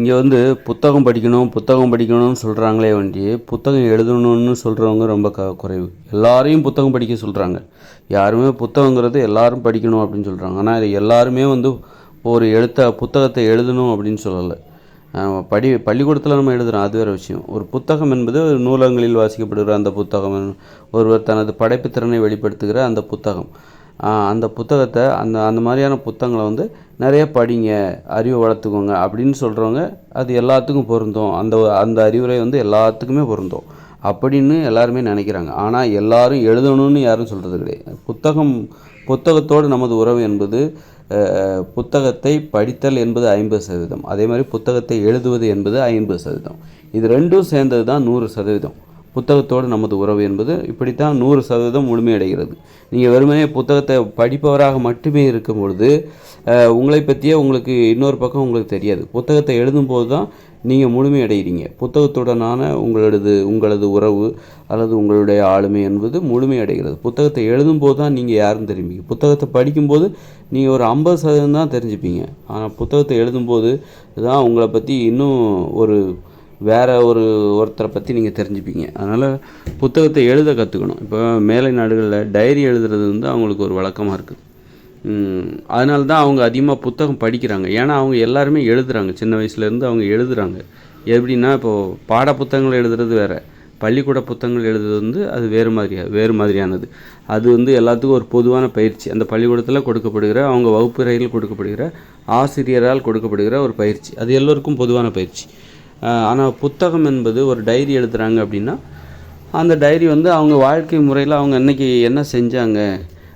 இங்கே வந்து புத்தகம் படிக்கணும் புத்தகம் படிக்கணும்னு சொல்கிறாங்களே வண்டி புத்தகம் எழுதணும்னு சொல்கிறவங்க ரொம்ப க குறைவு. எல்லாரையும் புத்தகம் படிக்க சொல்கிறாங்க யாருமே புத்தகங்கிறது எல்லாரும் படிக்கணும் அப்படின்னு சொல்கிறாங்க ஆனால் இது எல்லாருமே வந்து ஒரு எழுத்த புத்தகத்தை எழுதணும் அப்படின்னு சொல்லலை. படி பள்ளிக்கூடத்தில் நம்ம எழுதுகிறோம் அது வேறு விஷயம். ஒரு புத்தகம் என்பது நூலகங்களில் வாசிக்கப்படுகிற அந்த புத்தகம். ஒருவர் தனது படைப்புத்திறனை வெளிப்படுத்துகிற அந்த புத்தகம். அந்த புத்தகத்தை அந்த அந்த மாதிரியான புத்தகங்களை வந்து நிறைய படிங்க அறிவை வளர்த்துக்கோங்க அப்படின்னு சொல்கிறவங்க அது எல்லாத்துக்கும் பொருந்தும். அந்த அந்த அறிவுரை வந்து எல்லாத்துக்குமே பொருந்தும். அப்படின்னு எல்லாருமே நினைக்கிறாங்க. ஆனால் எல்லாரும் எழுதணும்னு யாரும் சொல்கிறது கிடையாது. புத்தகம் புத்தகத்தோடு நமது உறவு என்பது புத்தகத்தை படித்தல் என்பது ஐம்பது சதவீதம். அதே மாதிரி புத்தகத்தை எழுதுவது என்பது ஐம்பது சதவீதம். இது ரெண்டும் சேர்ந்தது தான் நூறு சதவீதம். புத்தகத்தோடு நமது உறவு என்பது இப்படித்தான் நூறு சதவீதம் முழுமையடைகிறது. நீங்கள் வெறுமனே புத்தகத்தை படிப்பவராக மட்டுமே இருக்கும் பொழுது உங்களை பற்றியே உங்களுக்கு இன்னொரு பக்கம் உங்களுக்கு தெரியாது. புத்தகத்தை எழுதும்போது தான் நீங்கள் முழுமையடைகிறீங்க புத்தகத்துடனான உங்களது உங்களது உறவு அல்லது உங்களுடைய ஆளுமை என்பது முழுமையடைகிறது. புத்தகத்தை எழுதும்போது தான் நீங்கள் யாருன்னு தெரிவிங்க புத்தகத்தை படிக்கும்போது நீங்கள் ஒரு ஐம்பது சதவீதம் தான் தெரிஞ்சுப்பீங்க. ஆனால் புத்தகத்தை எழுதும்போது தான் உங்களை பற்றி இன்னும் ஒரு வேறு ஒரு ஒருத்தரை பற்றி நீங்கள் தெரிஞ்சுப்பீங்க. அதனால் புத்தகத்தை எழுத கற்றுக்கணும் இப்போ மேலை நாடுகளில் டைரி எழுதுறது வந்து அவங்களுக்கு ஒரு வழக்கமாக இருக்குது அதனால தான் அவங்க அதிகமாக புத்தகம் படிக்கிறாங்க. ஏன்னா அவங்க எல்லாருமே எழுதுகிறாங்க சின்ன வயசுலேருந்து அவங்க எழுதுகிறாங்க எப்படின்னா இப்போது பாட புத்தகங்கள் எழுதுறது வேறு. பள்ளிக்கூட புத்தகங்கள் எழுதுறது வந்து அது வேறு மாதிரியா வேறு மாதிரியானது. அது வந்து எல்லாத்துக்கும் ஒரு பொதுவான பயிற்சி. அந்த பள்ளிக்கூடத்தில் கொடுக்கப்படுகிற அவங்க வகுப்பறையில் கொடுக்கப்படுகிற ஆசிரியரால் கொடுக்கப்படுகிற ஒரு பயிற்சி. அது எல்லோருக்கும் பொதுவான பயிற்சி. ஆனால் புத்தகம் என்பது ஒரு டைரி எழுதுகிறாங்க அப்படின்னா அந்த டைரி வந்து அவங்க வாழ்க்கை முறையில் அவங்க அன்னைக்கு என்ன செஞ்சாங்க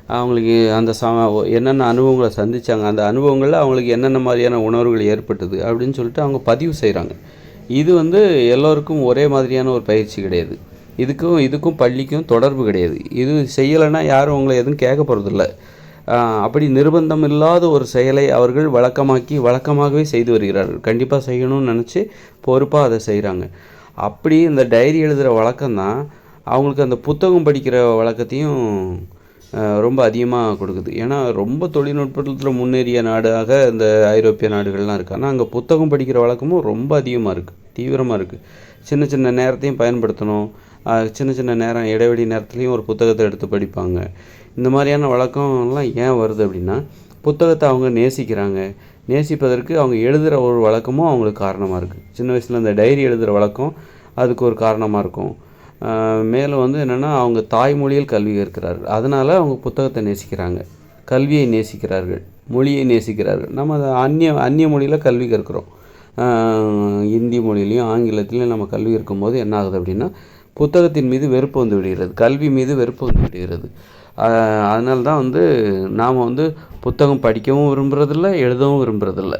அவங்களுக்கு அந்த ச என்னென்ன அனுபவங்களை சந்தித்தாங்க அந்த அனுபவங்களில் அவங்களுக்கு என்னென்ன மாதிரியான உணர்வுகள் ஏற்பட்டது அப்படின்னு சொல்லிட்டு அவங்க பதிவு செய்கிறாங்க இது வந்து எல்லோருக்கும் ஒரே மாதிரியான ஒரு பயிற்சி கிடையாது. இதுக்கும் இதுக்கும் பள்ளிக்கும் தொடர்பு கிடையாது. இது செய்யலைன்னா யாரும் உங்களை எதுவும் கேட்க போகிறதில்ல அப்படி நிர்பந்தம் இல்லாத ஒரு செயலை அவர்கள் வழக்கமாக்கி வழக்கமாகவே செய்து வருகிறார்கள். கண்டிப்பாக செய்யணும்னு நினச்சி பொறுப்பாக அதை செய்கிறாங்க அப்படி இந்த டைரி எழுதுகிற வழக்கம் தான் அவங்களுக்கு அந்த புத்தகம் படிக்கிற வழக்கத்தையும் ரொம்ப அதிகமாக கொடுக்குது. ஏன்னா ரொம்ப தொழில்நுட்பத்தில் முன்னேறிய நாடாக இந்த ஐரோப்பிய நாடுகள்லாம் இருக்குது ஆனால் அங்கே புத்தகம் படிக்கிற வழக்கமும் ரொம்ப அதிகமாக இருக்குது தீவிரமாக இருக்குது சின்ன சின்ன நேரத்தையும் பயன்படுத்தணும். சின்ன சின்ன நேரம் இடைவெளி நேரத்துலையும் ஒரு புத்தகத்தை எடுத்து படிப்பாங்க. இந்த மாதிரியான வழக்கம்லாம் ஏன் வருது அப்படின்னா புத்தகத்தை அவங்க நேசிக்கிறாங்க. நேசிப்பதற்கு அவங்க எழுதுகிற ஒரு வழக்கமும் அவங்களுக்கு காரணமாக இருக்குது சின்ன வயசில் இந்த டைரி எழுதுகிற வழக்கம் அதுக்கு ஒரு காரணமாக இருக்கும். மேலும் வந்து என்னென்னா அவங்க தாய்மொழியில் கல்வி கற்கிறார்கள். அதனால் அவங்க புத்தகத்தை நேசிக்கிறாங்க. கல்வியை நேசிக்கிறார்கள். மொழியை நேசிக்கிறார்கள். நம்ம அதை அந்நிய அந்நிய மொழியில் கல்வி கற்கிறோம். இந்தி மொழியிலையும் ஆங்கிலத்திலையும் நம்ம கல்வி இருக்கும்போது என்ன ஆகுது அப்படின்னா புத்தகத்தின் மீது வெறுப்பு வந்து விடுகிறது. கல்வி மீது வெறுப்பு வந்து விடுகிறது. அதனால தான் வந்து நாம் வந்து புத்தகம் படிக்கவும் விரும்புறதில்ல எழுதவும் விரும்புகிறதில்ல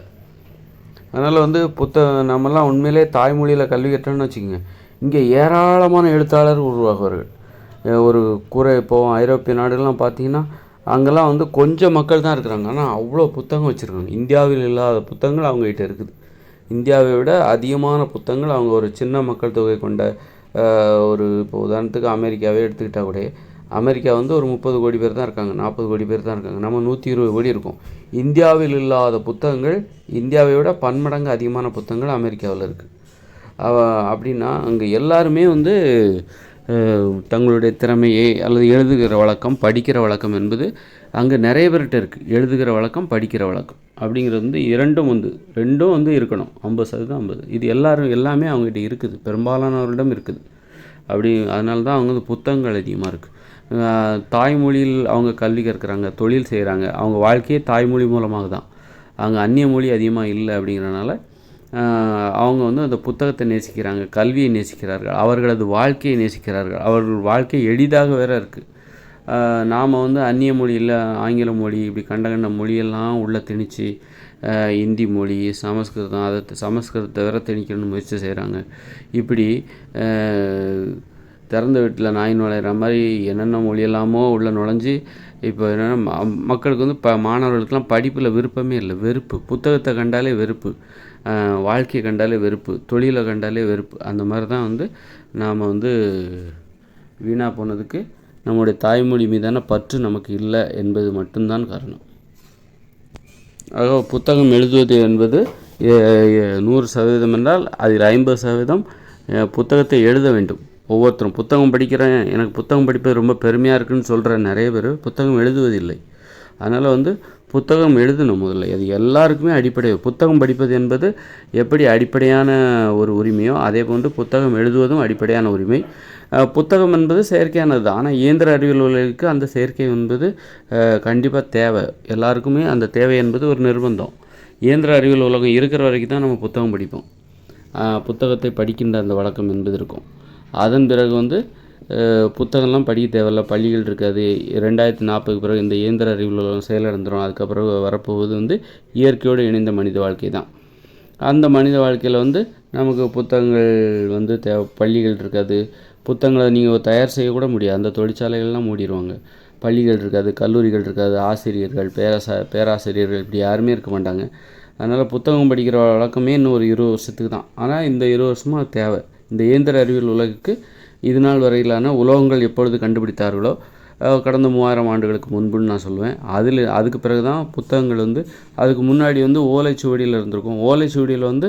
அதனால் வந்து புத்தகம் நம்மலாம் உண்மையிலே தாய்மொழியில் கல்வி கற்றோம்னு வச்சுக்கோங்க. இங்கே ஏராளமான எழுத்தாளர் உருவாகுவார்கள். ஒரு கூரை இப்போ ஐரோப்பிய நாடுகள்லாம் பார்த்தீங்கன்னா அங்கெல்லாம் வந்து கொஞ்சம் மக்கள் தான் இருக்கிறாங்க. ஆனால் அவ்வளோ புத்தகம் வச்சுருக்காங்க. இந்தியாவில் இல்லாத புத்தகங்கள் அவங்ககிட்ட இருக்குது. இந்தியாவை விட அதிகமான புத்தகங்கள் அவங்க ஒரு சின்ன மக்கள் தொகை கொண்ட ஒரு இப்போ உதாரணத்துக்கு அமெரிக்காவே எடுத்துக்கிட்டால் கூட அமெரிக்கா வந்து ஒரு முப்பது கோடி பேர் தான் இருக்காங்க நாற்பது கோடி பேர் தான் இருக்காங்க. நம்ம நூற்றி இருபது கோடி இருக்கோம். இந்தியாவில் இல்லாத புத்தகங்கள் இந்தியாவை விட பன்மடங்கு அதிகமான புத்தகங்கள் அமெரிக்காவில் இருக்குது அப்படின்னா அங்கே எல்லாருமே வந்து தங்களுடைய திறமையை அல்லது எழுதுகிற வழக்கம் படிக்கிற வழக்கம் என்பது அங்கே நிறைய பேர்கிட்ட இருக்குது எழுதுகிற வழக்கம் படிக்கிற வழக்கம். அப்படிங்கிறது வந்து இரண்டும் வந்து ரெண்டும் வந்து இருக்கணும். ஐம்பது சதவீதம் ஐம்பது. இது எல்லோரும் எல்லாமே அவங்ககிட்ட இருக்குது. பெரும்பாலானவர்களிடம் இருக்குது. அப்படி அதனால தான் அவங்க வந்து புத்தகங்கள் அதிகமாக இருக்குது தாய்மொழியில் அவங்க கல்வி கற்கிறாங்க தொழில் செய்கிறாங்க. அவங்க வாழ்க்கையே தாய்மொழி மூலமாக தான். அங்கே அந்நிய மொழி அதிகமாக இல்லை அப்படிங்கிறனால அவங்க வந்து அந்த புத்தகத்தை நேசிக்கிறாங்க கல்வியை நேசிக்கிறார்கள் அவர்களது வாழ்க்கையை நேசிக்கிறார்கள். அவர்கள் வாழ்க்கை எளிதாக வேற இருக்குது நாம் வந்து அந்நிய மொழியில் ஆங்கில மொழி இப்படி கண்ட கண்ட மொழியெல்லாம் உள்ளே திணிச்சு இந்தி மொழி சமஸ்கிருதம் அதை சமஸ்கிருதத்தை வேற திணிக்கணும்னு முயற்சி செய்கிறாங்க இப்படி திறந்த வீட்டில் நாய் நுழையிற மாதிரி என்னென்ன மொழியெல்லாமோ உள்ளே நுழைஞ்சி இப்போ என்னென்னா மக்களுக்கு வந்து ப மாணவர்களுக்கெல்லாம் படிப்பில் விருப்பமே இல்லை. வெறுப்பு. புத்தகத்தை கண்டாலே வெறுப்பு. வாழ்க்கையை கண்டாலே வெறுப்பு. தொழிலை கண்டாலே வெறுப்பு. அந்த மாதிரி தான் வந்து நாம் வந்து வீணாக போனதுக்கு நம்முடைய தாய்மொழி மீதான பற்று நமக்கு இல்லை என்பது மட்டும்தான் காரணம். ஆக புத்தகம் எழுதுவது என்பது நூறு சதவீதம் என்றால் அதில் ஐம்பது சதவீதம் புத்தகத்தை எழுத வேண்டும். ஒவ்வொருத்தரும் புத்தகம் படிக்கிறேன் எனக்கு புத்தகம் படிப்பது ரொம்ப பெருமையாக இருக்குன்னு சொல்கிற நிறைய பேர் புத்தகம் எழுதுவதில்லை. அதனால் வந்து புத்தகம் எழுதணும் முதல்ல. அது எல்லாருக்குமே அடிப்படை. புத்தகம் படிப்பது என்பது எப்படி அடிப்படையான ஒரு உரிமையோ அதே போன்று புத்தகம் எழுதுவதும் அடிப்படையான உரிமை. புத்தகம் என்பது செயற்கையானது. தான் ஆனால் இயந்திர அறிவியல் அந்த செயற்கை என்பது கண்டிப்பாக தேவை. எல்லாருக்குமே அந்த தேவை என்பது ஒரு நிர்பந்தம். இயந்திர அறிவியல் உலகம் இருக்கிற வரைக்கும் தான் நம்ம புத்தகம் படிப்போம். புத்தகத்தை படிக்கின்ற அந்த வழக்கம் என்பது இருக்கும். அதன் பிறகு வந்து புத்தகம்லாம் படிக்க தேவையில்ல பள்ளிகள் இருக்காது. ரெண்டாயிரத்தி நாற்பதுக்கு பிறகு இந்த இயந்திர அறிவியல் உலகம் செயலிழந்துடும் அதுக்கப்புறம் வரப்போவது வந்து இயற்கையோடு இணைந்த மனித வாழ்க்கை தான். அந்த மனித வாழ்க்கையில் வந்து நமக்கு புத்தகங்கள் வந்து தேவை பள்ளிகள் இருக்காது. புத்தகங்களை நீங்கள் தயார் செய்யக்கூட முடியாது. அந்த தொழிற்சாலைகள்லாம் மூடிடுவாங்க பள்ளிகள் இருக்காது கல்லூரிகள் இருக்காது ஆசிரியர்கள் பேராசா பேராசிரியர்கள் இப்படி யாருமே இருக்க மாட்டாங்க. அதனால் புத்தகம் படிக்கிற வழக்கமே இன்னும் ஒரு இருபது வருஷத்துக்கு தான். ஆனால் இந்த இருபது வருஷமாக அது தேவை. இந்த இயந்திர அறிவியல் உலகுக்கு இது நாள் வரையிலான உலோகங்கள் எப்பொழுது கண்டுபிடித்தார்களோ கடந்த மூவாயிரம் ஆண்டுகளுக்கு முன்புன்னு நான் சொல்லுவேன் அதில் அதுக்கு பிறகு தான் புத்தகங்கள் வந்து அதுக்கு முன்னாடி வந்து ஓலைச்சுவடியில் இருந்திருக்கும். ஓலைச்சுவடியில் வந்து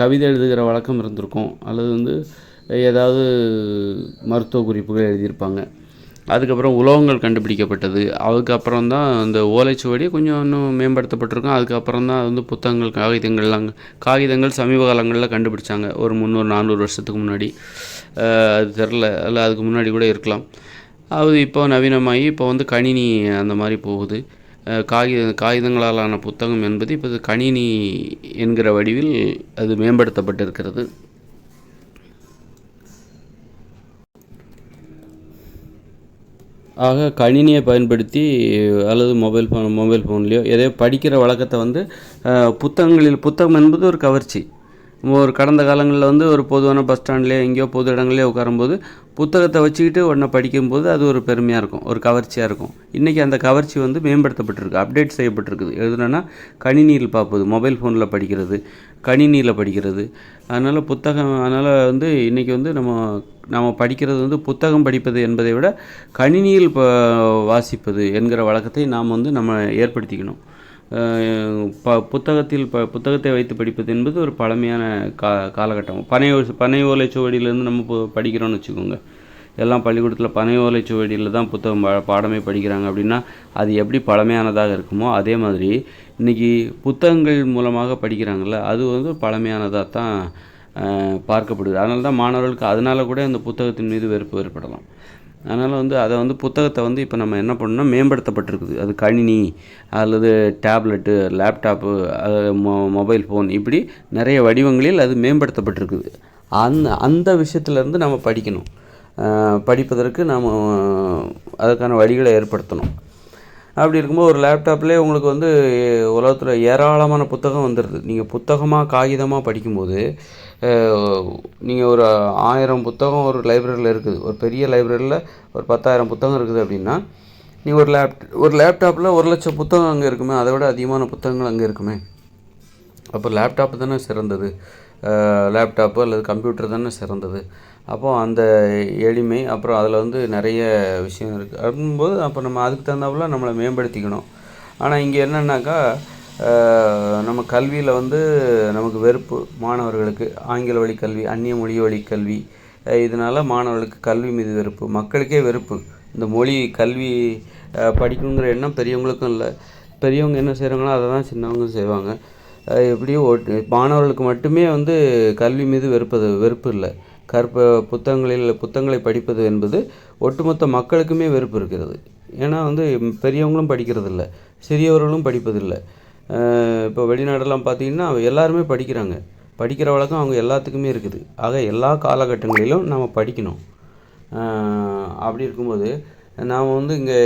கவிதை எழுதுகிற வழக்கம் இருந்திருக்கும். அல்லது வந்து ஏதாவது மருத்துவ குறிப்புகள் எழுதியிருப்பாங்க. அதுக்கப்புறம் உலோகங்கள் கண்டுபிடிக்கப்பட்டது. அதுக்கப்புறம் தான் இந்த ஓலைச்சுவடி கொஞ்சம் இன்னும் மேம்படுத்தப்பட்டிருக்கும். அதுக்கப்புறம் தான் வந்து புத்தகங்கள் காகிதங்கள்லாம் காகிதங்கள் சமீப காலங்களில் கண்டுபிடிச்சாங்க. ஒரு முந்நூறு நானூறு வருஷத்துக்கு முன்னாடி. அது தெரில இல்லை அதுக்கு முன்னாடி கூட இருக்கலாம். அது இப்போ நவீனமாகி இப்போ வந்து கணினி அந்த மாதிரி போகுது. காகித காகிதங்களாலான புத்தகம் என்பது இப்போது கணினி என்கிற வடிவில் அது மேம்படுத்தப்பட்டிருக்கிறது. ஆக கணினியை பயன்படுத்தி அல்லது மொபைல் ஃபோன் மொபைல் ஃபோன்லேயோ எதையோ படிக்கிற வழக்கத்தை வந்து புத்தகங்களில் புத்தகம் என்பது ஒரு கவர்ச்சி. ஒரு கடந்த காலங்களில் வந்து ஒரு பொதுவான பஸ் ஸ்டாண்ட்லேயே எங்கேயோ பொது இடங்கள்லேயே உட்காரும்போது புத்தகத்தை வச்சுக்கிட்டு உடனே படிக்கும்போது அது ஒரு பெருமையாக இருக்கும் ஒரு கவர்ச்சியாக இருக்கும். இன்றைக்கி அந்த கவர்ச்சி வந்து மேம்படுத்தப்பட்டிருக்கு அப்டேட் செய்யப்பட்டிருக்குது. எதுனா கணினியில் பார்ப்பது மொபைல் ஃபோனில் படிக்கிறது கணினியில் படிக்கிறது. அதனால் புத்தகம் அதனால் வந்து இன்றைக்கி வந்து நம்ம நம்ம படிக்கிறது வந்து புத்தகம் படிப்பது என்பதை விட கணினியில் ப வாசிப்பது என்கிற வழக்கத்தை நாம் வந்து நம்ம ஏற்படுத்திக்கணும். ப புத்தகத்தில் ப புத்தகத்தை வைத்து படிப்பது என்பது ஒரு பழமையான கா காலகட்டம். பனை பனை ஓலைச்சுவடியிலேருந்து நம்ம படிக்கிறோன்னு வச்சுக்கோங்க. எல்லாம் பள்ளிக்கூடத்தில் பனை ஓலைச்சுவடியில் தான் புத்தகம் பாடமே படிக்கிறாங்க. அப்படின்னா அது எப்படி பழமையானதாக இருக்குமோ அதே மாதிரி இன்றைக்கி புத்தகங்கள் மூலமாக படிக்கிறாங்கள்ல அது வந்து பழமையானதாக தான் பார்க்கப்படுது. அதனால தான் மாணவர்களுக்கு அதனால கூட அந்த புத்தகத்தின் மீது வெறுப்பு ஏற்படலாம். அதனால் வந்து அதை வந்து புத்தகத்தை வந்து இப்போ நம்ம என்ன பண்ணணும்னா மேம்படுத்தப்பட்டிருக்குது. அது கணினி அல்லது டேப்லெட்டு லேப்டாப்பு மொ மொபைல் ஃபோன் இப்படி நிறைய வடிவங்களில் அது மேம்படுத்தப்பட்டிருக்குது. அந்த அந்த விஷயத்துலேருந்து நம்ம படிக்கணும். படிப்பதற்கு நாம் அதுக்கான வழிகளை ஏற்படுத்தணும். அப்படி இருக்கும்போது ஒரு லேப்டாப்லேயே உங்களுக்கு வந்து உலகத்தில் ஏராளமான புத்தகம் வந்துடுது நீங்கள் புத்தகமாக காகிதமாக படிக்கும்போது நீங்கள் ஒரு ஆயிரம் புத்தகம் ஒரு லைப்ரரியில் இருக்குது. ஒரு பெரிய லைப்ரரியில் ஒரு பத்தாயிரம் புத்தகம் இருக்குது அப்படின்னா நீங்கள் ஒரு லேப் ஒரு லேப்டாப்பில் ஒரு லட்சம் புத்தகம் அங்கே இருக்குமே அதை விட அதிகமான புத்தகங்கள் அங்கே இருக்குமே. அப்போ லேப்டாப் தானே சிறந்தது. லேப்டாப்பு அல்லது கம்ப்யூட்டர் தானே சிறந்தது. அப்போது அந்த எளிமை அப்புறம் அதில் வந்து நிறைய விஷயம் இருக்குது அப்படிங்கும்போது அப்போ நம்ம அதுக்கு தகுந்தாப்புல நம்மளை மேம்படுத்திக்கணும். ஆனால் இங்கே என்னென்னாக்கா நம்ம கல்வியில் வந்து நமக்கு வெறுப்பு மாணவர்களுக்கு ஆங்கில வழி கல்வி அந்நிய மொழி வழி கல்வி இதனால் இதனால மாணவர்களுக்கு கல்வி மீது வெறுப்பு மக்களுக்கே வெறுப்பு. இந்த மொழி கல்வி படிக்கணுங்கிற எண்ணம் பெரியவங்களுக்கும் இல்லை. பெரியவங்க என்ன செய்கிறாங்களோ அதை தான் சின்னவங்க செய்வாங்க. எப்படியும் எப்படி மாணவர்களுக்கு மட்டுமே வந்து கல்வி மீது வெறுப்பது வெறுப்பு இல்லை. கற்ப புத்தகங்களில் புத்தகங்களை படிப்பது என்பது ஒட்டுமொத்த மக்களுக்குமே வெறுப்பு இருக்கிறது. ஏன்னா வந்து பெரியவங்களும் படிக்கிறதில்ல சிறியவர்களும் படிப்பதில்லை. இப்போ வெளிநாடெல்லாம் பார்த்தீங்கன்னா எல்லாருமே படிக்கிறாங்க. படிக்கிற வழக்கம் அவங்க எல்லாத்துக்குமே இருக்குது. ஆக எல்லா காலகட்டங்களிலும் நம்ம படிக்கணும். அப்படி இருக்கும்போது நாம் வந்து இங்கே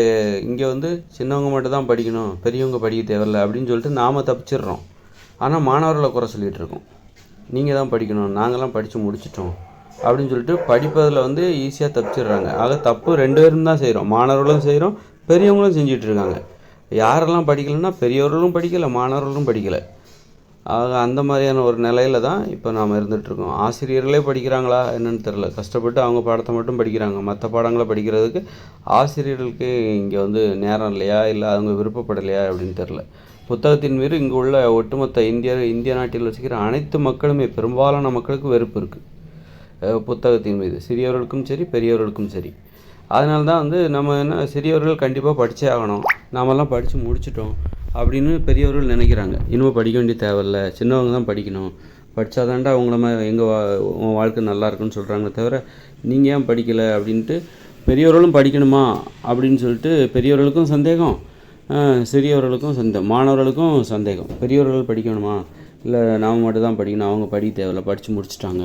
இங்கே வந்து சின்னவங்க மட்டும் தான் படிக்கணும் பெரியவங்க படிக்க தேவையில்ல அப்படின்னு சொல்லிட்டு நாம் தப்பிச்சிடுறோம். ஆனால் மாணவர்களை குறை சொல்லிகிட்டு இருக்கோம். நீங்கள் தான் படிக்கணும் நாங்களாம் படித்து முடிச்சிட்டோம். அப்படின்னு சொல்லிட்டு படிப்பதில் வந்து ஈஸியாக தப்பிச்சிடுறாங்க. ஆக தப்பு ரெண்டு பேரும் தான் செய்கிறோம் மாணவர்களும் செய்கிறோம் பெரியவங்களும் செஞ்சிட்ருக்காங்க. யாரெல்லாம் படிக்கலைன்னா பெரியவர்களும் படிக்கலை மாணவர்களும் படிக்கலை. ஆக அந்த மாதிரியான ஒரு நிலையில தான் இப்போ நாம் இருந்துகிட்ருக்கோம் ஆசிரியர்களே படிக்கிறாங்களா என்னென்னு தெரில கஷ்டப்பட்டு அவங்க பாடத்தை மட்டும் படிக்கிறாங்க. மற்ற பாடங்களை படிக்கிறதுக்கு ஆசிரியர்களுக்கு இங்கே வந்து நேரம் இல்லையா? இல்லை அவங்க விருப்பப்படலையா அப்படின்னு தெரில புத்தகத்தின் மீது இங்கே உள்ள ஒட்டுமொத்த இந்திய இந்திய நாட்டில் வசிக்கிற அனைத்து மக்களுமே பெரும்பாலான மக்களுக்கு வெறுப்பு இருக்குது புத்தகத்தின் மீது. சிறியவர்களுக்கும் சரி பெரியவர்களுக்கும் சரி. அதனால தான் வந்து நம்ம என்ன சிறியவர்கள் கண்டிப்பாக படித்தே ஆகணும். நாமெல்லாம் படித்து முடிச்சிட்டோம் அப்படின்னு பெரியவர்கள் நினைக்கிறாங்க. இன்னும் படிக்க வேண்டிய தேவையில்ல. சின்னவங்க தான் படிக்கணும். படித்தாதாண்டா அவங்கள மாதிரி எங்கள் வா உன் வாழ்க்கை நல்லா இருக்குன்னு சொல்கிறாங்களே தவிர நீங்கள் ஏன் படிக்கலை அப்படின்ட்டு பெரியவர்களும் படிக்கணுமா அப்படின்னு சொல்லிட்டு பெரியவர்களுக்கும் சந்தேகம். சிறியவர்களுக்கும் சந்தேகம் மாணவர்களுக்கும் சந்தேகம். பெரியவர்கள் படிக்கணுமா? இல்லை நாம் மட்டும் தான் படிக்கணும். அவங்க படிக்க தேவையில்ல. படித்து முடிச்சுட்டாங்க.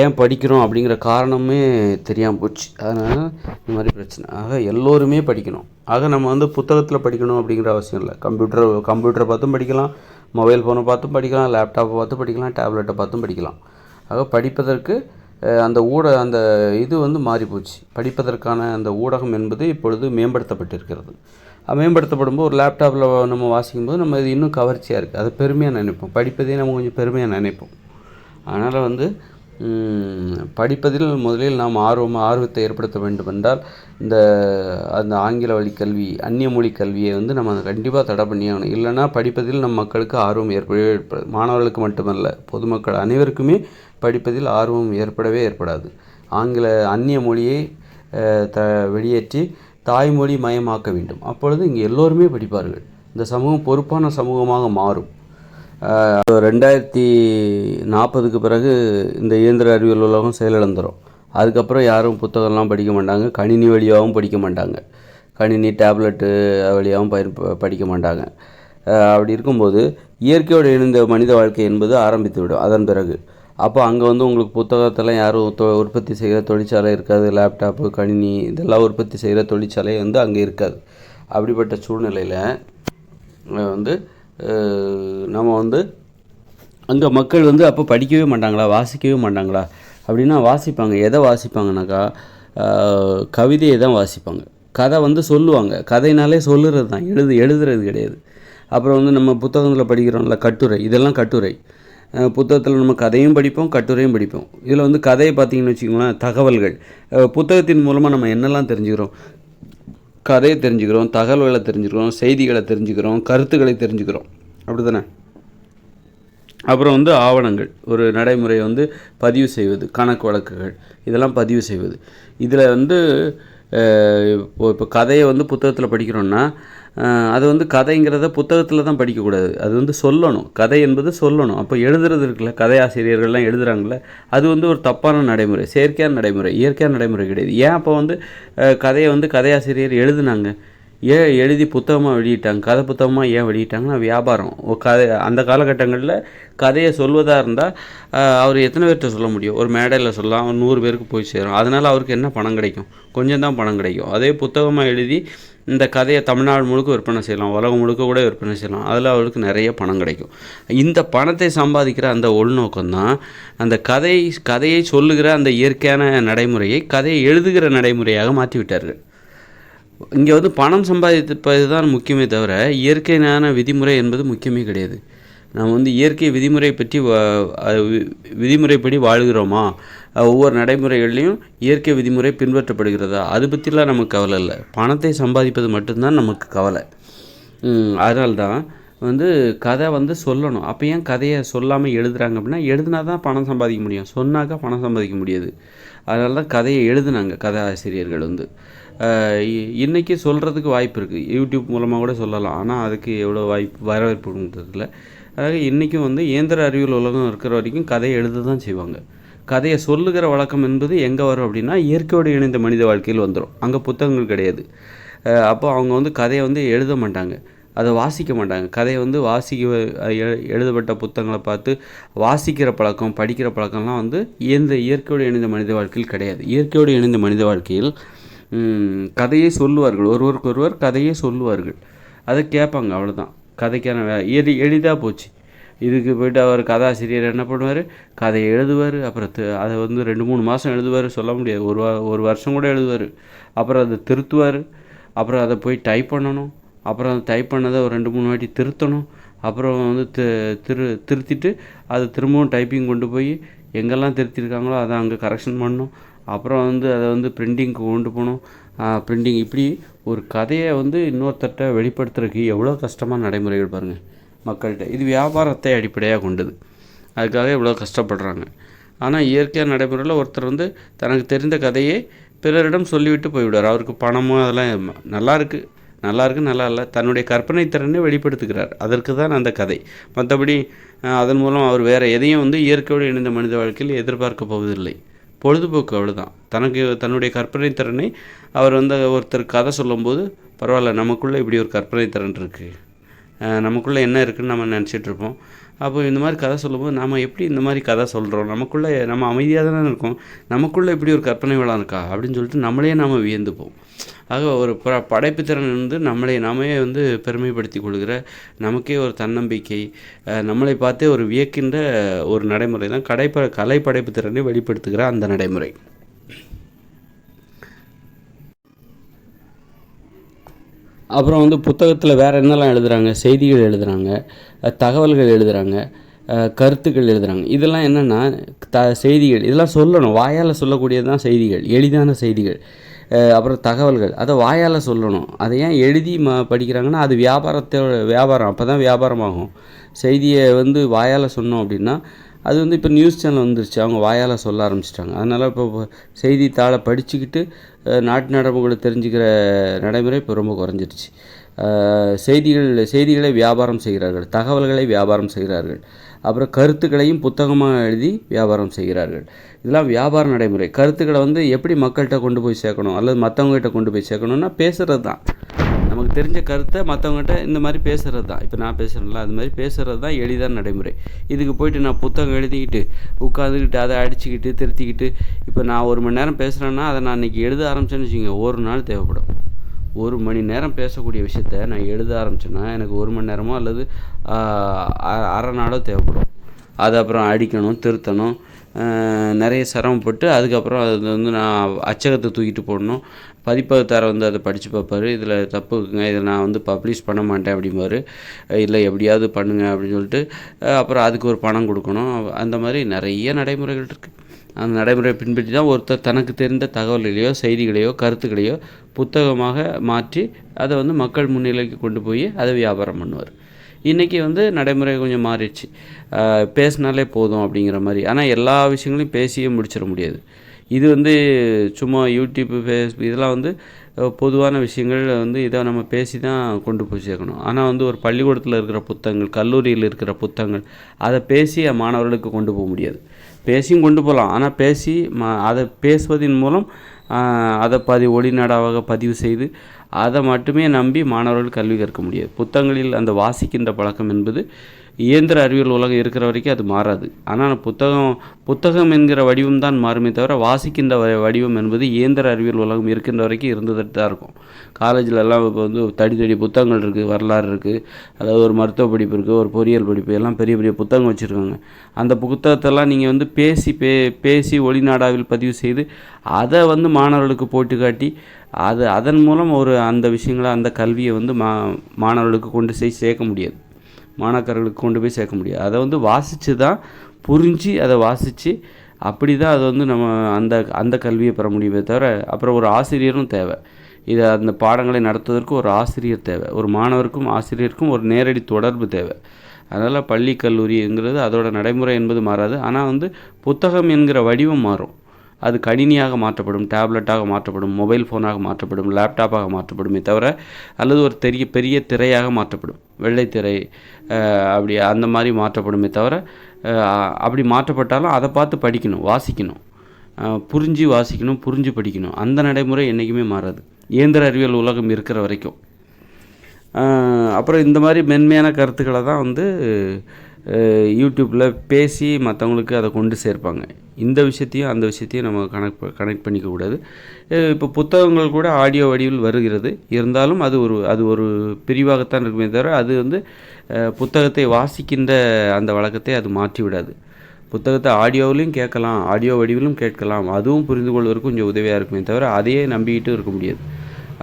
ஏன் படிக்கிறோம் அப்படிங்கிற காரணமே தெரியாமல் போச்சு. அதனால் இந்த மாதிரி பிரச்சனை. ஆக எல்லோருமே படிக்கணும். ஆக நம்ம வந்து புத்தகத்தில் படிக்கணும் அப்படிங்கிற அவசியம் இல்லை. கம்ப்யூட்டர் கம்ப்யூட்டரை பார்த்தும் படிக்கலாம். மொபைல் ஃபோனை பார்த்தும் படிக்கலாம். லேப்டாப்பை பார்த்து படிக்கலாம். டேப்லெட்டை பார்த்தும் படிக்கலாம். ஆக படிப்பதற்கு அந்த ஊட அந்த இது வந்து மாறிப்போச்சு படிப்பதற்கான அந்த ஊடகம் என்பது இப்பொழுது மேம்படுத்தப்பட்டிருக்கிறது. மேம்படுத்தப்படும்போது மேம்படுத்தப்படும் போது ஒரு லேப்டாப்பில் நம்ம வாசிக்கும்போது நம்ம இது இன்னும் கவர்ச்சியாக இருக்குது அது பெருமையாக நினைப்போம். படிப்பதே நம்ம கொஞ்சம் பெருமையாக நினைப்போம். அதனால் வந்து படிப்பதில் முதலில் நாம் ஆர்வம் ஆர்வத்தை ஏற்படுத்த வேண்டும் என்றால் இந்த அந்த ஆங்கில வழி கல்வி அந்நிய மொழி கல்வியை வந்து நம்ம கண்டிப்பாக தடை பண்ணி ஆகணும் இல்லைன்னா படிப்பதில் நம் மக்களுக்கு ஆர்வம் ஏற்படவே ஏற்படாது மாணவர்களுக்கு மட்டுமல்ல பொதுமக்கள் அனைவருக்குமே படிப்பதில் ஆர்வம் ஏற்படவே ஏற்படாது. ஆங்கில அந்நிய மொழியை த வெளியேற்றி தாய்மொழி மயமாக்க வேண்டும். அப்பொழுது இங்கே எல்லோருமே படிப்பார்கள். இந்த சமூகம் பொறுப்பான சமூகமாக மாறும். ரெண்டாயிரத்தி நாற்பதுக்கு பிறகு இந்த இயந்திர அறிவியல் உலகம் செயலிழந்துடும் அதுக்கப்புறம் யாரும் புத்தகம்லாம் படிக்க மாட்டாங்க. கணினி வழியாகவும் படிக்க மாட்டாங்க. கணினி டேப்லெட்டு வழியாகவும் பயன் படிக்க மாட்டாங்க. அப்படி இருக்கும்போது இயற்கையோடு இணைந்த மனித வாழ்க்கை என்பது ஆரம்பித்து விடும் அதன் பிறகு. அப்போ அங்கே வந்து உங்களுக்கு புத்தகத்தெல்லாம் யாரும் உற்பத்தி செய்கிற தொழிற்சாலை இருக்காது. லேப்டாப்பு கணினி இதெல்லாம் உற்பத்தி செய்கிற தொழிற்சாலை வந்து அங்கே இருக்காது. அப்படிப்பட்ட சூழ்நிலையில் வந்து நம்ம வந்து அங்கே மக்கள் வந்து அப்போ படிக்கவே மாட்டாங்களா வாசிக்கவே மாட்டாங்களா? அப்படின்னா வாசிப்பாங்க. எதை வாசிப்பாங்கனாக்கா கவிதையை தான் வாசிப்பாங்க. கதை வந்து சொல்லுவாங்க. கதைனாலே சொல்லுறது தான். எழுது எழுதுறது கிடையாது. அப்புறம் வந்து நம்ம புத்தகத்தில் படிக்கிறோம்ல கட்டுரை. இதெல்லாம் கட்டுரை. புத்தகத்தில் நம்ம கதையும் படிப்போம் கட்டுரையும் படிப்போம். இதில் வந்து கதையை பார்த்தீங்கன்னு வச்சுக்கோங்களேன் தகவல்கள். புத்தகத்தின் மூலமாக நம்ம என்னெல்லாம் தெரிஞ்சுக்கிறோம்? கதையை தெரிஞ்சுக்கிறோம் தகவல்களை தெரிஞ்சுக்கிறோம் செய்திகளை தெரிஞ்சுக்கிறோம் கருத்துக்களை தெரிஞ்சுக்கிறோம். அப்படி தானே அப்புறம் வந்து ஆவணங்கள். ஒரு நடைமுறை வந்து பதிவு செய்வது கணக்கு வழக்குகள். இதெல்லாம் பதிவு செய்வது. இதில் வந்து இப்போ இப்போ கதையை வந்து புத்தகத்தில் படிக்கிறோன்னா அது வந்து கதைங்கிறத புத்தகத்தில் தான் படிக்கக்கூடாது. அது வந்து சொல்லணும். கதை என்பது சொல்லணும். அப்போ எழுதுறது இருக்குல்ல கதை ஆசிரியர்கள்லாம் எழுதுறாங்கல்ல அது வந்து ஒரு தப்பான நடைமுறை செயற்கையான நடைமுறை இயற்கையான நடைமுறை கிடையாது. ஏன் அப்போ வந்து கதையை வந்து கதையாசிரியர் எழுதுனாங்க? ஏன் எழுதி புத்தகமாக வெளியிட்டாங்க? கதை புத்தகமாக ஏன் வெளியிட்டாங்கன்னா வியாபாரம். கதை அந்த காலகட்டங்களில் கதையை சொல்வதாக இருந்தால் அவர் எத்தனை பேர்கிட்ட சொல்ல முடியும்? ஒரு மேடையில் சொல்லலாம் ஒரு நூறு பேருக்கு போய் சேரும். அதனால் அவருக்கு என்ன பணம் கிடைக்கும்? கொஞ்சம் தான் பணம் கிடைக்கும். அதே புத்தகமாக எழுதி இந்த கதையை தமிழ்நாடு முழுக்க விற்பனை செய்யலாம். உலகம் முழுக்க கூட விற்பனை செய்யலாம். அதில் அவருக்கு நிறைய பணம் கிடைக்கும். இந்த பணத்தை சம்பாதிக்கிற அந்த உள்நோக்கம் தான் அந்த கதை கதையை சொல்லுகிற அந்த இயற்கையான நடைமுறையை கதையை எழுதுகிற நடைமுறையாக மாற்றி விட்டார்கள் இங்கே வந்து பணம் சம்பாதிப்பது தான் முக்கியமே தவிர இயற்கையான விதிமுறை என்பது முக்கியமே கிடையாது. நாம் வந்து இயற்கை விதிமுறை பற்றி விதிமுறைப்படி வாழுகிறோமா? ஒவ்வொரு நடைமுறைகள்லையும் இயற்கை விதிமுறை பின்பற்றப்படுகிறதா? அது பற்றிலாம் நமக்கு கவலை இல்லை. பணத்தை சம்பாதிப்பது மட்டும்தான் நமக்கு கவலை. அதனால்தான் வந்து கதை வந்து சொல்லணும். அப்போ ஏன் கதையை சொல்லாமல் எழுதுகிறாங்க அப்படின்னா எழுதுனா தான் பணம் சம்பாதிக்க முடியும். சொன்னாக்கா பணம் சம்பாதிக்க முடியாது. அதனால தான் கதையை எழுதுனாங்க கதை ஆசிரியர்கள் வந்து. இன்றைக்கி இ- சொல்கிறதுக்கு வாய்ப்பு இருக்குது யூடியூப் மூலமாக கூட சொல்லலாம். ஆனால் அதுக்கு எவ்வளோ வாய்ப்பு வரவேற்புன்றதில்ல அதாவது இன்றைக்கும் வந்து இயந்திர அறிவியல் உலகம் இருக்கிற வரைக்கும் கதையை எழுத தான் செய்வாங்க. கதையை சொல்லுகிற வழக்கம் என்பது எங்கே வரும் அப்படின்னா இயற்கையோடு இணைந்த மனித வாழ்க்கையில் வந்துடும் அங்கே புத்தகங்கள் கிடையாது. அப்போ அவங்க வந்து கதையை வந்து எழுத மாட்டாங்க. அதை வாசிக்க மாட்டாங்க. கதையை வந்து வாசிக்க எழுதப்பட்ட புத்தகங்களை பார்த்து வாசிக்கிற பழக்கம் படிக்கிற பழக்கம்லாம் வந்து இயந்த இயற்கையோடு இணைந்த மனித வாழ்க்கையில் கிடையாது. இயற்கையோடு இணைந்த மனித வாழ்க்கையில் கதையை சொல்லுவார்கள். ஒருவருக்கு ஒருவர் கதையை சொல்லுவார்கள். அதை கேட்பாங்க அவ்வளோதான் கதைக்கான வே- எளி எளிதாக போச்சு. இதுக்கு போய்ட்டு அவர் கதாசிரியர் என்ன பண்ணுவார்? கதையை எழுதுவார். அப்புறம் அதை வந்து ரெண்டு மூணு மாதம் எழுதுவார். சொல்ல முடியாது. ஒரு வா- ஒரு வருஷம் கூட எழுதுவார். அப்புறம் அதை திருத்துவார். அப்புறம் அதை போய் டைப் பண்ணணும். அப்புறம் அதை டைப் பண்ணதை ஒரு ரெண்டு மூணு வாட்டி திருத்தணும். அப்புறம் வந்து தி திரு திருத்திட்டு அதை திரும்பவும் டைப்பிங் கொண்டு போய் எங்கெல்லாம் திருத்திருக்காங்களோ அதை அங்கே கரெக்ஷன் பண்ணணும். அப்புறம் வந்து அதை வந்து பிரிண்டிங்க்கு கொண்டு போகணும். பிரிண்டிங் இப்படி ஒரு கதையை வந்து இன்னொருத்தர்கிட்ட வெளிப்படுத்துறதுக்கு எவ்வளோ கஷ்டமான நடைமுறைகள் பாருங்கள் மக்கள்கிட்ட. இது வியாபாரத்தை அடிப்படையாக கொண்டது. அதுக்காக இவ்வளோ கஷ்டப்படுறாங்க. ஆனால் இயற்கையான நடைமுறையில் ஒருத்தர் வந்து தனக்கு தெரிந்த கதையை பிறரிடம் சொல்லிவிட்டு போய்விடுவார். அவருக்கு பணமும் அதெல்லாம் நல்லா இருக்குது நல்லா நல்லா இல்லை. தன்னுடைய கற்பனை திறனை வெளிப்படுத்துகிறார். அதற்கு தான் அந்த கதை. மற்றபடி அதன் மூலம் அவர் வேறு எதையும் வந்து இயற்கையோடு இணைந்த மனித வாழ்க்கையில் எதிர்பார்க்க போவதில்லை. பொழுதுபோக்கு அவ்வளோதான் தனக்கு தன்னுடைய கற்பனை திறனை அவர் வந்து ஒருத்தர் கதை சொல்லும்போது பரவாயில்ல நமக்குள்ளே இப்படி ஒரு கற்பனை திறன் இருக்குது நமக்குள்ளே என்ன இருக்குன்னு நம்ம நினச்சிட்டு இருப்போம். அப்போ இந்த மாதிரி கதை சொல்லும்போது நாம் எப்படி இந்த மாதிரி கதை சொல்கிறோம் நமக்குள்ளே நம்ம அமைதியாக தானே இருக்கோம்? நமக்குள்ளே இப்படி ஒரு கற்பனை வளம் இருக்கா? அப்படின்னு சொல்லிட்டு நம்மளே நாம் வியந்துப்போம் ஆக ஒரு ப படைப்புத்திறன் வந்து நம்மளை நாமே வந்து பெருமைப்படுத்தி கொள்கிற நமக்கே ஒரு தன்னம்பிக்கை நம்மளை பார்த்தே ஒரு வியக்கின்ற ஒரு நடைமுறை தான் கடைப்ப கலை படைப்பு திறனை வெளிப்படுத்துகிற அந்த நடைமுறை. அப்புறம் வந்து புத்தகத்தில் வேறு என்னெல்லாம் எழுதுகிறாங்க செய்திகள் எழுதுகிறாங்க தகவல்கள் எழுதுகிறாங்க கருத்துக்கள் எழுதுகிறாங்க இதெல்லாம் என்னென்னா த செய்திகள் இதெல்லாம் சொல்லணும். வாயால் சொல்லக்கூடியது தான் செய்திகள் எளிதான செய்திகள். அப்புறம் தகவல்கள். அதை வாயால் சொல்லணும். அதை ஏன் எழுதி ம படிக்கிறாங்கன்னா அது வியாபாரத்தோட வியாபாரம். அப்போ தான் வியாபாரமாகும். செய்தியை வந்து வாயால் சொன்னோம் அப்படின்னா அது வந்து இப்போ நியூஸ் சேனல் வந்துருச்சு. அவங்க வாயால் சொல்ல ஆரம்பிச்சிட்டாங்க. அதனால் இப்போ செய்தித்தாளை படிச்சுக்கிட்டு நாட்டு நடப்புகளை தெரிஞ்சுக்கிற நடைமுறை இப்போ ரொம்ப குறைஞ்சிருச்சு. செய்திகள் செய்திகளை வியாபாரம் செய்கிறார்கள் தகவல்களை வியாபாரம் செய்கிறார்கள். அப்புறம் கருத்துக்களையும் புத்தகமாக எழுதி வியாபாரம் செய்கிறார்கள். இதெல்லாம் வியாபார நடைமுறை. கருத்துக்களை வந்து எப்படி மக்கள்கிட்ட கொண்டு போய் சேர்க்கணும்? அல்லது மற்றவங்ககிட்ட கொண்டு போய் சேர்க்கணும்னா பேசுகிறது தான். நமக்கு தெரிஞ்ச கருத்தை மற்றவங்ககிட்ட இந்த மாதிரி பேசுகிறது தான். இப்போ நான் பேசுகிறேன்ல அது மாதிரி பேசுகிறது தான் எளிதான நடைமுறை. இதுக்கு போயிட்டு நான் புத்தகம் எழுதிக்கிட்டு உட்காந்துக்கிட்டு அதை அடிச்சுக்கிட்டு திருத்திக்கிட்டு இப்போ நான் ஒரு மணி நேரம் பேசுகிறேன்னா அதை நான் இன்றைக்கி எழுத ஆரம்பிச்சேன்னு வச்சுக்கோங்க ஒரு நாள் தேவைப்படும். ஒரு மணி நேரம் பேசக்கூடிய விஷயத்த நான் எழுத ஆரம்பிச்சேன்னா எனக்கு ஒரு மணி நேரமோ அல்லது அ- அரை நாளோ தேவைப்படும். அது அப்புறம் அடிக்கணும் திருத்தணும் நிறைய சிரமப்பட்டு அதுக்கப்புறம் அது வந்து நான் அச்சகத்தை தூக்கிட்டு போடணும். பதிப்பகத்தாரை வந்து அதை படித்து பார்ப்பாரு. இதில் தப்பு இருக்குங்க. இதை நான் வந்து பப்ளிஷ் பண்ண மாட்டேன் அப்படிம்பாரு. இல்லை எப்படியாவது பண்ணுங்க அப்படின்னு சொல்லிட்டு அப்புறம் அதுக்கு ஒரு பணம் கொடுக்கணும். அந்த மாதிரி நிறைய நடைமுறைகள் இருக்குது அந்த நடைமுறையை பின்பற்றி தான் ஒருத்தர் தனக்கு தெரிந்த தகவல்களையோ செய்திகளையோ கருத்துக்களையோ புத்தகமாக மாற்றி அதை வந்து மக்கள் முன்னிலைக்கு கொண்டு போய் அதை வியாபாரம் பண்ணுவார். இன்றைக்கி வந்து நடைமுறை கொஞ்சம் மாறிடுச்சு. பேசினாலே போதும் அப்படிங்கிற மாதிரி. ஆனால் எல்லா விஷயங்களையும் பேசியே முடிச்சிட முடியாது. இது வந்து சும்மா யூடியூப் ஃபேஸ் இதெல்லாம் வந்து பொதுவான விஷயங்கள் வந்து இதை நம்ம பேசி தான் கொண்டு போய் சேர்க்கணும். ஆனால் வந்து ஒரு பள்ளிக்கூடத்தில் இருக்கிற புத்தகங்கள் கல்லூரியில் இருக்கிற புத்தகங்கள் அதை பேசி மாணவர்களுக்கு கொண்டு போக முடியாது. பேசியும் கொண்டு போகலாம். ஆனால் பேசி ம அதை பேசுவதன் மூலம் அதை பதி ஒளிநாடாவாக பதிவு செய்து அதை மட்டுமே நம்பி மாணவர்கள் கல்வி கற்க முடியாது. புத்தகங்களில் அந்த வாசிக்கின்ற பழக்கம் என்பது இயந்திர அறிவியல் உலகம் இருக்கிற வரைக்கும் அது மாறாது. ஆனால் புத்தகம் புத்தகம் என்கிற வடிவம் தான் மாறுமே தவிர வாசிக்கின்ற வ- வடிவம் என்பது இயந்திர அறிவியல் உலகம் இருக்கின்ற வரைக்கும் இருந்துகிட்டு தான் இருக்கும். காலேஜில் எல்லாம் இப்போ வந்து தடி தடி புத்தகங்கள் இருக்குது வரலாறு இருக்குது அதாவது ஒரு மருத்துவ படிப்பு இருக்குது ஒரு பொறியியல் படிப்பு எல்லாம் பெரிய பெரிய புத்தகம் வச்சுருக்காங்க. அந்த புத்தகத்தெல்லாம் நீங்கள் வந்து பேசி பே பேசி ஒளிநாடாவில் பதிவு செய்து அதை வந்து மாணவர்களுக்கு போட்டு காட்டி அது அதன் மூலம் ஒரு அந்த விஷயங்களை அந்த கல்வியை வந்து மா மாணவர்களுக்கு கொண்டு போய் சேர்க்க முடியாது. மாணாக்கர்களுக்கு கொண்டு போய் சேர்க்க முடியாது. அதை வந்து வாசித்து தான் புரிஞ்சு அதை வாசித்து அப்படி தான் அதை வந்து நம்ம அந்த அந்த கல்வியை பெற முடியுமே தவிர அப்புறம் ஒரு ஆசிரியரும் தேவை. இதை அந்த பாடங்களை நடத்துவதற்கு ஒரு ஆசிரியர் தேவை. ஒரு மாணவருக்கும் ஆசிரியருக்கும் ஒரு நேரடி தொடர்பு தேவை. அதனால் பள்ளி கல்லூரிங்கிறது அதோட நடைமுறை என்பது மாறாது. ஆனால் வந்து புத்தகம் என்கிற வடிவம் மாறும். அது கணினியாக மாற்றப்படும் டேப்லெட்டாக மாற்றப்படும் மொபைல் ஃபோனாக மாற்றப்படும் லேப்டாப்பாக மாற்றப்படுமே தவிர அல்லது ஒரு பெரிய பெரிய திரையாக மாற்றப்படும். வெள்ளை திரை அப்படி அந்த மாதிரி மாற்றப்படுமே தவிர அப்படி மாற்றப்பட்டாலும் அதை பார்த்து படிக்கணும் வாசிக்கணும். புரிஞ்சு வாசிக்கணும் புரிஞ்சு படிக்கணும். அந்த நடைமுறை என்றைக்குமே மாறாது. இயந்திர அறிவியல் உலகம் இருக்கிற வரைக்கும். அப்புறம் இந்த மாதிரி மென்மையான கருத்துக்களை தான் வந்து யூடியூப்பில் பேசி மற்றவங்களுக்கு அதை கொண்டு சேர்ப்பாங்க. இந்த விஷயத்தையும் அந்த விஷயத்தையும் நம்ம கனெக்ட் கனெக்ட் பண்ணிக்க கூடாது. இப்போ புத்தகங்கள் கூட ஆடியோ வடிவில் வருகிறது. இருந்தாலும் அது ஒரு அது ஒரு பிரிவாகத்தான் இருக்குமே தவிர அது வந்து புத்தகத்தை வாசிக்கின்ற அந்த வழக்கத்தை அது மாற்றி விடாது புத்தகத்தை ஆடியோவிலையும் கேட்கலாம் ஆடியோ வடிவிலும் கேட்கலாம். அதுவும் புரிந்து கொள்வதற்கு கொஞ்சம் உதவியாக இருக்குமே தவிர அதையே நம்பிக்கிட்டு இருக்க முடியாது.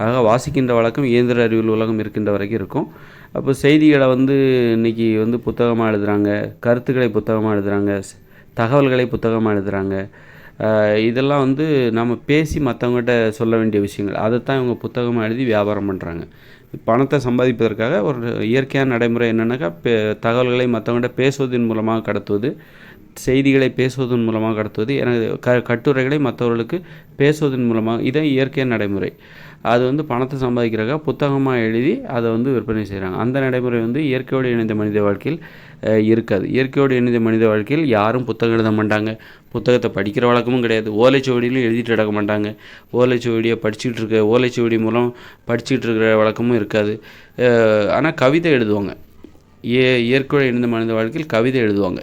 ஆக வாசிக்கின்ற வழக்கம் இயந்திர அறிவியல் உலகம் இருக்கின்ற வரைக்கும் இருக்கும். அப்போ செய்திகளை வந்து இன்றைக்கி வந்து புத்தகமாக எழுதுகிறாங்க கருத்துக்களை புத்தகமாக எழுதுகிறாங்க தகவல்களை புத்தகமாக எழுதுகிறாங்க இதெல்லாம் வந்து நம்ம பேசி மற்றவங்ககிட்ட சொல்ல வேண்டிய விஷயங்கள். அதைத்தான் இவங்க புத்தகமாக எழுதி வியாபாரம் பண்ணுறாங்க பணத்தை சம்பாதிப்பதற்காக ஒரு இயற்கையான நடைமுறை என்னென்னாக்கா தகவல்களை மற்றவங்ககிட்ட பேசுவதன் மூலமாக கடத்துவது செய்திகளை பேசுவதன் மூலமாக கடத்துவது எனது க கட்டுரைகளை மற்றவர்களுக்கு பேசுவதன் மூலமாக இதான் இயற்கை நடைமுறை. அது வந்து பணத்தை சம்பாதிக்கிறக்காக புத்தகமாக எழுதி அதை வந்து விற்பனை செய்கிறாங்க அந்த நடைமுறை வந்து இயற்கையோடு இணைந்த மனித வாழ்க்கையில் இருக்காது. இயற்கையோடு இணைந்த மனித வாழ்க்கையில் யாரும் புத்தகம் எழுத மாட்டாங்க. புத்தகத்தை படிக்கிற வழக்கமும் கிடையாது. ஓலைச்சுவடியிலும் எழுதிட்டு நடக்க மாட்டாங்க. ஓலைச்சுவடியை படிச்சுக்கிட்டு இருக்க ஓலைச்சுவடி மூலம் படிச்சுக்கிட்டு இருக்கிற வழக்கமும் இருக்காது. ஆனால் கவிதை எழுதுவாங்க. ஏ இயற்கையோடு இணைந்த மனித வாழ்க்கையில் கவிதை எழுதுவாங்க.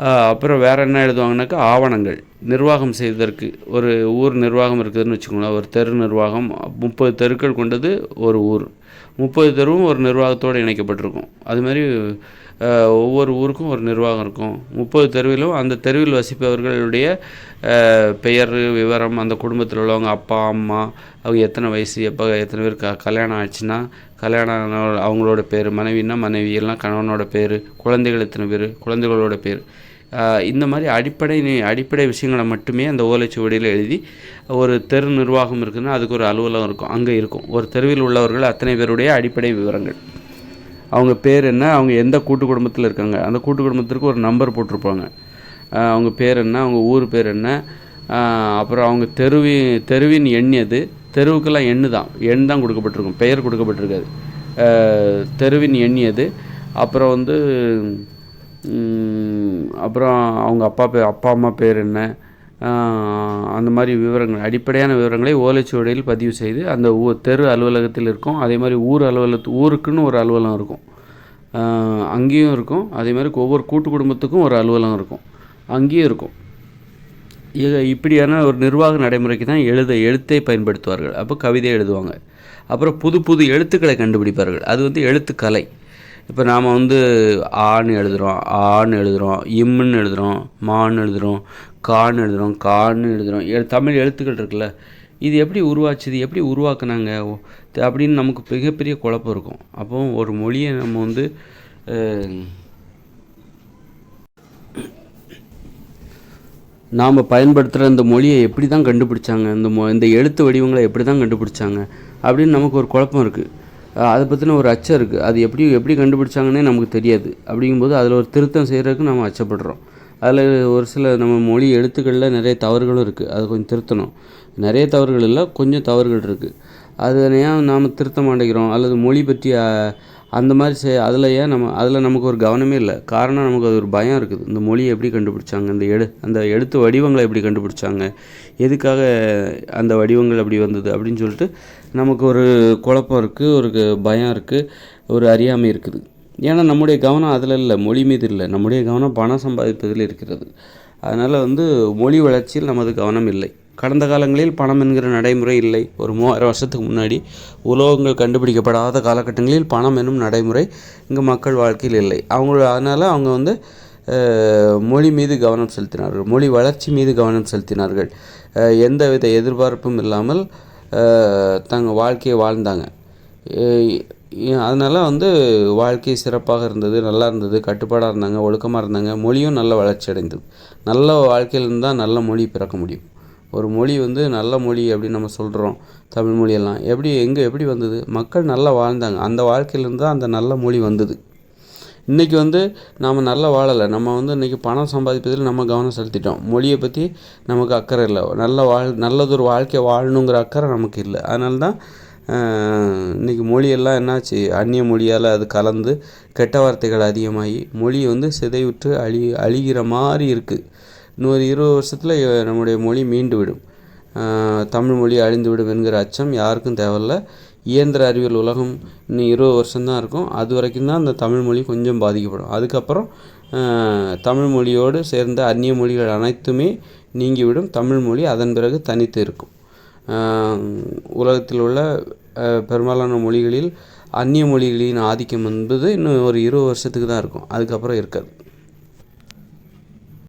அப்புறம் வேறு என்ன எழுதுவாங்கனாக்கா ஆவணங்கள். நிர்வாகம் செய்வதற்கு ஒரு ஊர் நிர்வாகம் இருக்குதுன்னு வச்சுக்கோங்களேன். ஒரு தெரு நிர்வாகம் முப்பது தெருக்கள் கொண்டது ஒரு ஊர். முப்பது தெருவும் ஒரு நிர்வாகத்தோடு இணைக்கப்பட்டிருக்கும். அது மாதிரி ஒவ்வொரு ஊருக்கும் ஒரு நிர்வாகம் இருக்கும். முப்பது தெருவிலும் அந்த தெருவில் வசிப்பவர்களுடைய பெயர் விவரம் அந்த குடும்பத்தில் உள்ளவங்க அப்பா அம்மா அவங்க எத்தனை வயசு எப்போ எத்தனை பேர் க கல்யாணம் ஆச்சுன்னா கல்யாணம் ஆன- அவங்களோட பேர் மனைவின்னா மனைவி எல்லாம் கணவனோட பேர் குழந்தைகள் எத்தனை பேர் குழந்தைகளோட பேர். இந்த மாதிரி அடிப்படை அடிப்படை விஷயங்களை மட்டுமே அந்த ஓலைச்சுவடியில் எழுதி ஒரு தெரு நிர்வாகம் இருக்குதுன்னா அதுக்கு ஒரு அலுவலகம் இருக்கும். அங்கே இருக்கும். ஒரு தெருவில் உள்ளவர்கள் அத்தனை பேருடைய அடிப்படை விவரங்கள். அவங்க பேர் என்ன? அவங்க எந்த கூட்டு குடும்பத்தில் இருக்காங்க? அந்த கூட்டு குடும்பத்திற்கு ஒரு நம்பர் போட்டிருப்பாங்க. அவங்க பேர் என்ன? அவங்க ஊர் பேர் என்ன? அப்புறம் அவங்க தெருவி தெருவின் எண் எது? தெருவுக்கெல்லாம் எண்ணு தான். எண் தான் கொடுக்கப்பட்டிருக்கும். பெயர் கொடுக்கப்பட்டிருக்காது. தெருவின் எண் எது? அப்புறம் வந்து அப்புறம் அவங்க அப்பா பேர் அப்பா அம்மா பேர் என்ன? அந்த மாதிரி விவரங்கள் அடிப்படையான விவரங்களை ஓலைச்சுவடியில் பதிவு செய்து அந்த ஊ தெரு அலுவலகத்தில் இருக்கும். அதே மாதிரி ஊர் அலுவலகத்து ஊருக்குன்னு ஒரு அலுவலகம் இருக்கும். அங்கேயும் இருக்கும். அதே மாதிரி ஒவ்வொரு கூட்டு குடும்பத்துக்கும் ஒரு அலுவலகம் இருக்கும். அங்கேயும் இருக்கும். இப்படியான ஒரு நிர்வாக நடைமுறைக்கு தான் எழுத எழுத்தை பயன்படுத்துவார்கள். அப்போ கவிதை எழுதுவாங்க. அப்புறம் புது புது எழுத்துக்களை கண்டுபிடிப்பார்கள். அது வந்து எழுத்துக்கலை. இப்போ நாம் வந்து ஆன்னு எழுதுகிறோம் ஆன்னு எழுதுகிறோம் இம்முன்னு எழுதுகிறோம் மான்னு எழுதுகிறோம் கான்னு எழுதுகிறோம் கான்னு எழுதுகிறோம் எ தமிழ் எழுத்துக்கள் இருக்குல்ல இது எப்படி உருவாச்சுது எப்படி உருவாக்குனாங்க ஓ, அப்படின்னு நமக்கு மிகப்பெரிய குழப்பம் இருக்கும். அப்போ ஒரு மொழியை நம்ம வந்து நாம் பயன்படுத்துகிற இந்த மொழியை எப்படி தான் கண்டுபிடிச்சாங்க இந்த மொ இந்த எழுத்து வடிவங்களை எப்படி தான் கண்டுபிடிச்சாங்க அப்படின்னு நமக்கு ஒரு குழப்பம் இருக்குது அதை பற்றின ஒரு அச்சம் இருக்குது அது எப்படி எப்படி கண்டுபிடிச்சாங்கன்னே நமக்கு தெரியாது. அப்படிங்கும்போது அதில் ஒரு திருத்தம் செய்கிறதுக்கு நம்ம அச்சப்படுறோம். அதில் ஒரு சில நம்ம மொழி எழுத்துக்களில் நிறைய தவறுகளும் இருக்குது அது கொஞ்சம் திருத்தணும். நிறைய தவறுகள் இல்லை கொஞ்சம் தவறுகள் இருக்குது அது ஏன் நாம் திருத்த மாட்டேங்கிறோம்? அல்லது மொழி பற்றி அந்த மாதிரி செய் அதில் ஏன் நம்ம அதில் நமக்கு ஒரு கவனமே இல்லை. காரணம் நமக்கு அது ஒரு பயம் இருக்குது. இந்த மொழியை எப்படி கண்டுபிடிச்சாங்க? இந்த எடு அந்த எழுத்து வடிவங்களை எப்படி கண்டுபிடிச்சாங்க? எதுக்காக அந்த வடிவங்கள் அப்படி வந்தது? அப்படின்னு சொல்லிட்டு நமக்கு ஒரு குழப்பம் இருக்குது ஒரு பயம் இருக்குது ஒரு அறியாமை இருக்குது. ஏன்னா நம்முடைய கவனம் அதில் இல்லை மொழி மீது இல்லை. நம்முடைய கவனம் பணம் சம்பாதிப்பதில் இருக்கிறது. அதனால் வந்து மொழி வளர்ச்சியில் நமது கவனம் இல்லை. கடந்த காலங்களில் பணம் என்கிற நடைமுறை இல்லை. ஒரு மூவாயிரம் வருஷத்துக்கு முன்னாடி உலோகங்கள் கண்டுபிடிக்கப்படாத காலகட்டங்களில் பணம் என்னும் நடைமுறை இங்கே மக்கள் வாழ்க்கையில் இல்லை. அவங்க அதனால் அவங்க வந்து மொழி மீது கவனம் செலுத்தினார்கள். மொழி வளர்ச்சி மீது கவனம் செலுத்தினார்கள். எந்தவித எதிர்பார்ப்பும் இல்லாமல் தங்கள் வாழ்க்கையை வாழ்ந்தாங்க. அதனால் வந்து வாழ்க்கை சிறப்பாக இருந்தது நல்லா இருந்தது கட்டுப்பாடாக இருந்தாங்க ஒழுக்கமாக இருந்தாங்க. மொழியும் நல்ல வளர்ச்சி அடைந்தது. நல்ல வாழ்க்கையிலிருந்து தான் நல்ல மொழி பிறக்க முடியும். ஒரு மொழி வந்து நல்ல மொழி அப்படின்னு நம்ம சொல்கிறோம் தமிழ் மொழியெல்லாம். எப்படி எங்கே எப்படி வந்தது? மக்கள் நல்லா வாழ்ந்தாங்க. அந்த வாழ்க்கையிலேருந்து தான் அந்த நல்ல மொழி வந்தது. இன்றைக்கி வந்து நாம் நல்லா வாழலை. நம்ம வந்து இன்றைக்கி பணம் சம்பாதிப்பதில் நம்ம கவனம் செலுத்திட்டோம். மொழியை பற்றி நமக்கு அக்கறை இல்லை. நல்ல வாழ் நல்லதொரு வாழ்க்கை வாழணுங்கிற அக்கறை நமக்கு இல்லை. அதனால தான் இன்றைக்கி மொழியெல்லாம் என்னாச்சு? அந்நிய மொழியால் அது கலந்து கெட்ட வார்த்தைகள் அதிகமாகி மொழி வந்து சிதைவுற்று அழி அழிகிற மாதிரி இருக்குது இன்னொரு இருபது வருஷத்தில் நம்முடைய மொழி மீண்டு விடும். தமிழ் மொழி அழிந்து விடும் என்கிற அச்சம் யாருக்கும் தேவையில்ல. இயந்திர அறிவியல் உலகம் இன்னும் இருபது வருஷம்தான் இருக்கும். அது வரைக்கும் தான் அந்த தமிழ் மொழி கொஞ்சம் பாதிக்கப்படும். அதுக்கப்புறம் தமிழ்மொழியோடு தமிழ் மொழியோடு சேர்ந்த அந்நிய மொழிகள் அனைத்துமே நீங்கிவிடும். தமிழ் மொழி அதன் பிறகு தனித்து இருக்கும். உலகத்தில் உள்ள பெரும்பாலான மொழிகளில் அந்நிய மொழிகளின் ஆதிக்கம் என்பது இன்னும் ஒரு இருபது வருஷத்துக்கு தான் இருக்கும். அதுக்கப்புறம் இருக்காது.